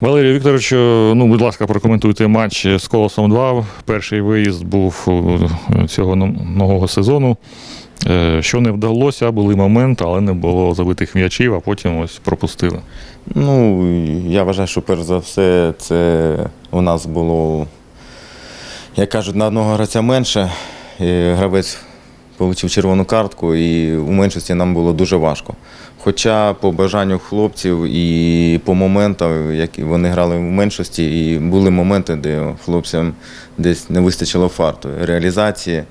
Валерій Вікторович, ну, будь ласка, прокоментуйте матч з Колосом 2. Перший виїзд був е, цього нового сезону. Е, Що не вдалося, були моменти, але не було забитих м'ячів, а потім ось пропустили. Ну, я вважаю, що перш за все, це у нас було, як кажуть, на одного гравця менше. Гравець отримав червону картку, і у меншості нам було дуже важко. Хоча по бажанню хлопців і по моментам, які вони грали в меншості, і були моменти, де хлопцям десь не вистачило фарту, реалізації.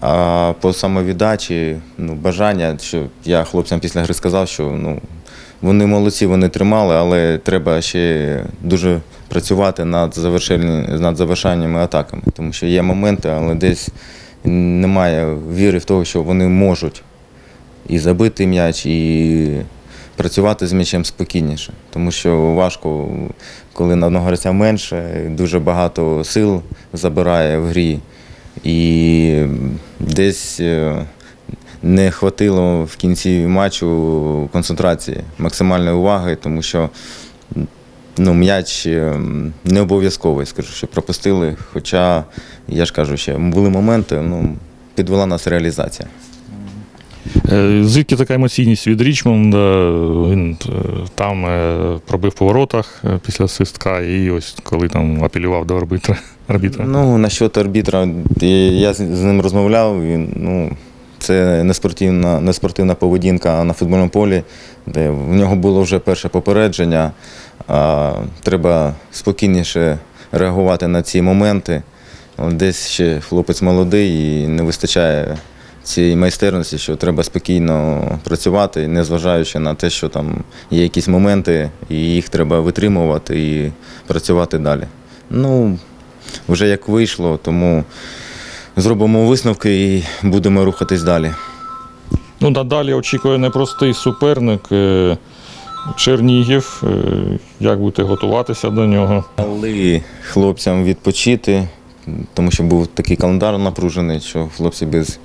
А по самовіддачі, ну, бажання, що я хлопцям після гри сказав, що ну, вони молодці, вони тримали, але треба ще дуже працювати над, завершеннями атаками. Тому що є моменти, але десь немає віри в того, що вони можуть і забити м'яч, і працювати з м'ячем спокійніше. Тому що важко, коли на одного гравця менше, дуже багато сил забирає в грі. І десь е, не хватило в кінці матчу концентрації, максимальної уваги, тому що ну, м'яч е, не обов'язковий, скажу, що пропустили. Хоча, я ж кажу, ще були моменти, ну, підвела нас реалізація. Е, Звідки така емоційність від Річмонда? Він е, там е, пробив по воротах після свистка, і ось коли там апелював до арбітра. арбітра. Ну, насчет арбітра, я з ним розмовляв, він, ну, це не спортивна, поведінка на футбольному полі, де в нього було вже перше попередження. А, треба спокійніше реагувати на ці моменти. Десь ще хлопець молодий і не вистачає цієї майстерності, що треба спокійно працювати, незважаючи на те, що там є якісь моменти, і їх треба витримувати і працювати далі. Ну, вже як вийшло, тому зробимо висновки і будемо рухатись далі. Ну, надалі очікує непростий суперник е, Чернігів. Е, Як будете готуватися до нього? Дали хлопцям відпочити, тому що був такий календар напружений, що хлопці без,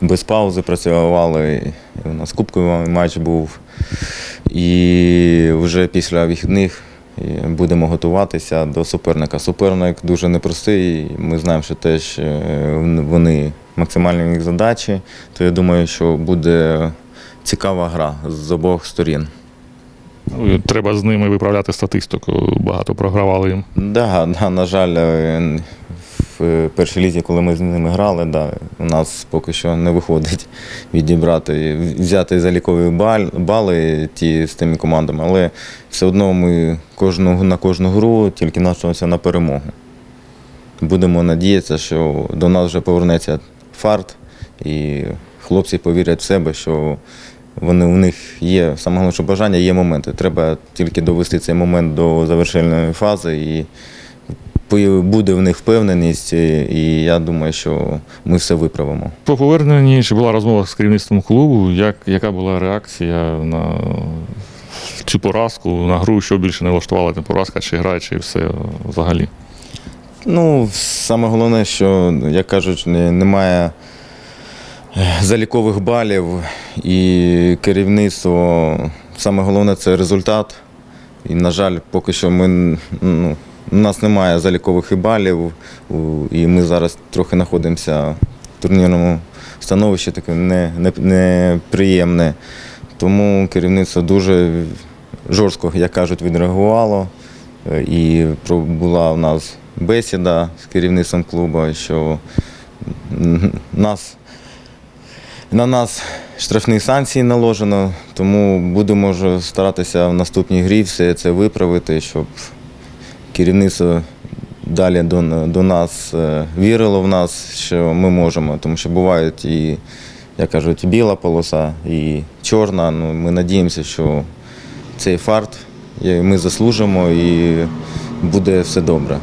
без паузи працювали. І у нас кубковий матч був. І вже після вихідних і будемо готуватися до суперника. Суперник дуже непростий. Ми знаємо, що теж е, вони максимальні їх задачі, то я думаю, що буде цікава гра з обох сторін. Ну, Треба з ними виправляти статистику. Багато програвали їм. Да, да, на жаль, е, в першій лізі, коли ми з ними грали, да, у нас поки що не виходить відібрати, взяти залікові бали ті з тими командами, але все одно ми кожну, на кожну гру тільки навчимося на перемогу. Будемо надіятися, що до нас вже повернеться фарт, і хлопці повірять в себе, що вони, у них є саме головне, що бажання, є моменти. Треба тільки довести цей момент до завершальної фази і буде в них впевненість, і я думаю, що ми все виправимо. По поверненні чи була розмова з керівництвом клубу? Як, яка була реакція на цю поразку, на гру, що більше не влаштувала та поразка, чи гра, чи все взагалі? Ну, саме головне, що, як кажуть, немає е, залікових балів і керівництво. Саме головне це результат. І, на жаль, поки що ми, ну, у нас немає залікових і балів, і ми зараз трохи знаходимося в турнірному становищі, таке не, не, неприємне. Тому керівництво дуже жорстко, як кажуть, відреагувало. І була у нас бесіда з керівництвом клубу, що нас, на нас штрафні санкції наложено, тому будемо вже старатися в наступній грі все це виправити, щоб керівництво далі до, до нас е, вірило в нас, що ми можемо, тому що бувають і, як кажуть, і біла полоса, і чорна. Ну, ми надіємося, що цей фарт ми заслужимо і буде все добре.